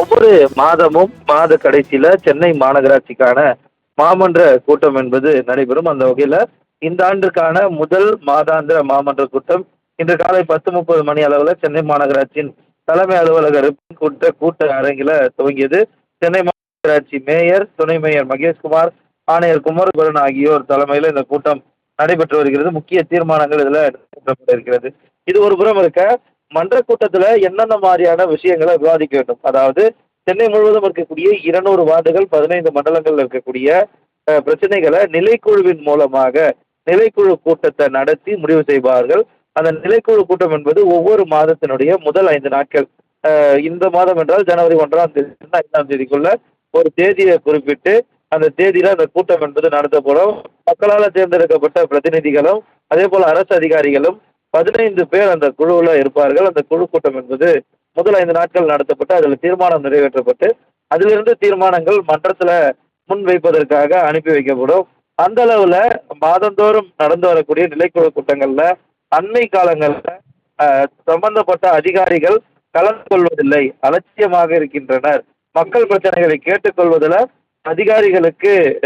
ஒவ்வொரு மாதமும் மாத கடைசியில சென்னை மாநகராட்சிக்கான மாமன்ற கூட்டம் என்பது நடைபெறும். அந்த வகையில இந்த ஆண்டுக்கான முதல் மாதாந்திர மாமன்ற கூட்டம் இன்று காலை பத்து முப்பது மணி அளவுல சென்னை மாநகராட்சியின் தலைமை அலுவலக கூட்ட கூட்ட அரங்கில துவங்கியது. சென்னை மாநகராட்சி மேயர் துணை மேயர் மகேஷ்குமார் ஆணையர் குமரகுரன் ஆகியோர் தலைமையில் இந்த கூட்டம் நடைபெற்று வருகிறது. முக்கிய தீர்மானங்கள் இதுல எடுக்கப்பட இருக்கிறது இது ஒரு புறம் இருக்க மன்ற கூட்டத்தில் என்னென்ன மாதிரியான விஷயங்களை விவாதிக்க வேண்டும்? அதாவது சென்னை முழுவதும் இருக்கக்கூடிய இருநூறு வார்டுகள் பதினைந்து மண்டலங்கள் இருக்கக்கூடிய பிரச்சனைகளை நிலைக்குழுவின் மூலமாக நிலைக்குழு கூட்டத்தை நடத்தி முடிவு செய்வார்கள். அந்த நிலைக்குழு கூட்டம் என்பது ஒவ்வொரு மாதத்தினுடைய முதல் ஐந்து நாட்கள். இந்த மாதம் என்றால் ஜனவரி ஒன்றாம் தேதி ஐந்தாம் தேதிக்குள்ள ஒரு தேதியை குறிப்பிட்டு அந்த தேதியில அந்த கூட்டம் என்பது நடத்தப்படும். மக்களால் தேர்ந்தெடுக்கப்பட்ட பிரதிநிதிகளும் அதே போல அரசு அதிகாரிகளும் பதினைந்து பேர் அந்த குழுவில் இருப்பார்கள். அந்த குழு கூட்டம் என்பது முதல் ஐந்து நாட்கள் நடத்தப்பட்டு அதில் தீர்மானம் நிறைவேற்றப்பட்டு அதிலிருந்து தீர்மானங்கள் மன்றத்தில் முன்வைப்பதற்காக அனுப்பி வைக்கப்படும். அந்த அளவுல மாதந்தோறும் நடந்து வரக்கூடிய நிலைக்குழு கூட்டங்கள்ல அண்மை காலங்கள்ல சம்பந்தப்பட்ட அதிகாரிகள் கலந்து கொள்வதில்லை. அலட்சியமாக இருக்கின்றனர். மக்கள் பிரச்சனைகளை கேட்டுக்கொள்வதில் அதிகாரிகளுக்கு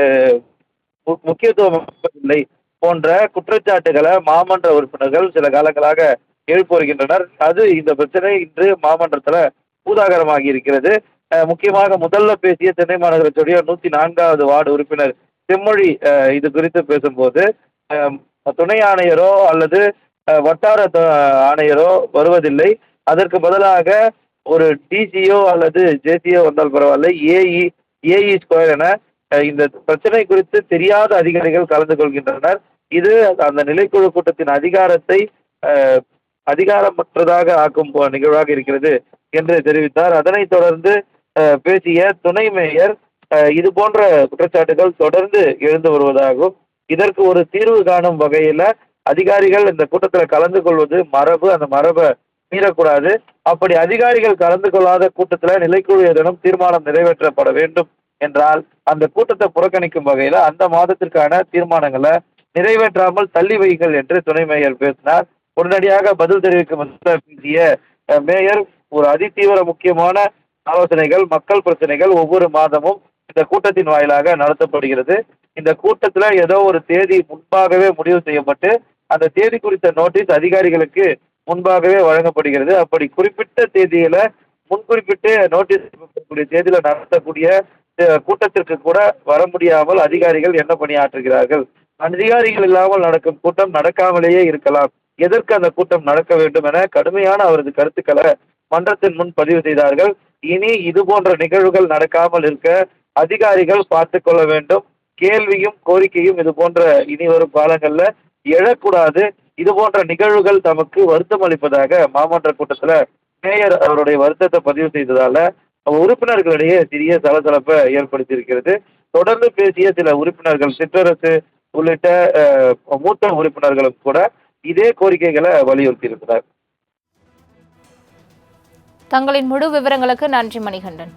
மு- முக்கியத்துவம் இல்லை போன்ற குற்றச்சாட்டுகளை மாமன்ற உறுப்பினர்கள் சில காலங்களாக எழுப்பி வருகின்றனர். அது இந்த பிரச்சனை இன்று மாமன்றத்தில் பூதாகரமாகி இருக்கிறது. முக்கியமாக முதல்ல பேசிய சென்னை மாநகராட்சியுடைய நூத்தி நான்காவது வார்டு உறுப்பினர் செம்மொழி இது குறித்து பேசும்போது துணை ஆணையரோ அல்லது வட்டார ஆணையரோ வருவதில்லை. அதற்கு பதிலாக ஒரு டிசிஓ அல்லது ஜேசிஓ வந்தால் பரவாயில்ல. ஏஇ ஏஇ ஸ்கொயர் என இந்த பிரச்சனை குறித்து தெரியாத அதிகாரிகள் கலந்து கொள்கின்றனர். இது அந்த நிலைக்குழு கூட்டத்தின் அதிகாரத்தை அதிகாரமற்றதாக ஆக்கும் போ- நிகழ்வாக இருக்கிறது என்று தெரிவித்தார். அதனைத் தொடர்ந்து பேசிய துணை மேயர் இது போன்ற குற்றச்சாட்டுகள் தொடர்ந்து எழுந்து வருவதாகவும் இதற்கு ஒரு தீர்வு காணும் வகையில அதிகாரிகள் இந்த கூட்டத்தில் கலந்து கொள்வது மரபு அந்த மரபை மீறக்கூடாது. அப்படி அதிகாரிகள் கலந்து கொள்ளாத கூட்டத்தில் நிலைக்குழு ஏதேனும் தீர்மானம் நிறைவேற்றப்பட வேண்டும் என்றால் அந்த கூட்டத்தை புறக்கணிக்கும் வகையில அந்த மாதத்திற்கான தீர்மானங்களை நிறைவேற்றாமல் தள்ளி வைங்கள் என்று துணை மேயர் பேசினார். உடனடியாக பதில் தெரிவிக்கும் பேசிய மேயர் ஒரு அதிதீவிர முக்கியமான ஆலோசனைகள் மக்கள் பிரச்சனைகள் ஒவ்வொரு மாதமும் இந்த கூட்டத்தின் வாயிலாக நடத்தப்படுகிறது. இந்த கூட்டத்துல ஏதோ ஒரு தேதி முன்பாகவே முடிவு செய்யப்பட்டு அந்த தேதி குறித்த நோட்டீஸ் அதிகாரிகளுக்கு முன்பாகவே வழங்கப்படுகிறது. அப்படி குறிப்பிட்ட தேதியில முன்குறிப்பிட்டு நோட்டீஸ் கூடிய தேதியில நடத்தக்கூடிய கூட்டத்திற்கு கூட வர முடியாமல் அதிகாரிகள் என்ன பணியாற்றுகிறார்கள்? அதிகாரிகள் இல்லாமல் நடக்கும் கூட்டம் நடக்காமலேயே இருக்கலாம். எதற்கு அந்த கூட்டம் நடக்க வேண்டும் என கடுமையான அவரது கருத்துக்களை மன்றத்தின் முன் பதிவு செய்தார்கள். இனி இது போன்ற நிகழ்வுகள் நடக்காமல் இருக்க அதிகாரிகள் பார்த்து கொள்ள வேண்டும். கேள்வியும் கோரிக்கையும் இது போன்ற இனி வரும் காலங்கள்ல எழக்கூடாது. இது போன்ற நிகழ்வுகள் தமக்கு வருத்தம் அளிப்பதாக மாமன்ற கூட்டத்துல மேயர் அவருடைய வருத்தத்தை பதிவு செய்ததால உறுப்பினர்களிடையே சிறிய சலசலப்பை ஏற்படுத்தியிருக்கிறது. தொடர்ந்து பேசிய சில உறுப்பினர்கள் சிற்றரசு உள்ளிட்ட மூத்த உறுப்பினர்களும் கூட இதே கோரிக்கைகளை வலியுறுத்தி இருக்கிறார் தங்களின் முழு விவரங்களுக்கு நன்றி மணிகண்டன்.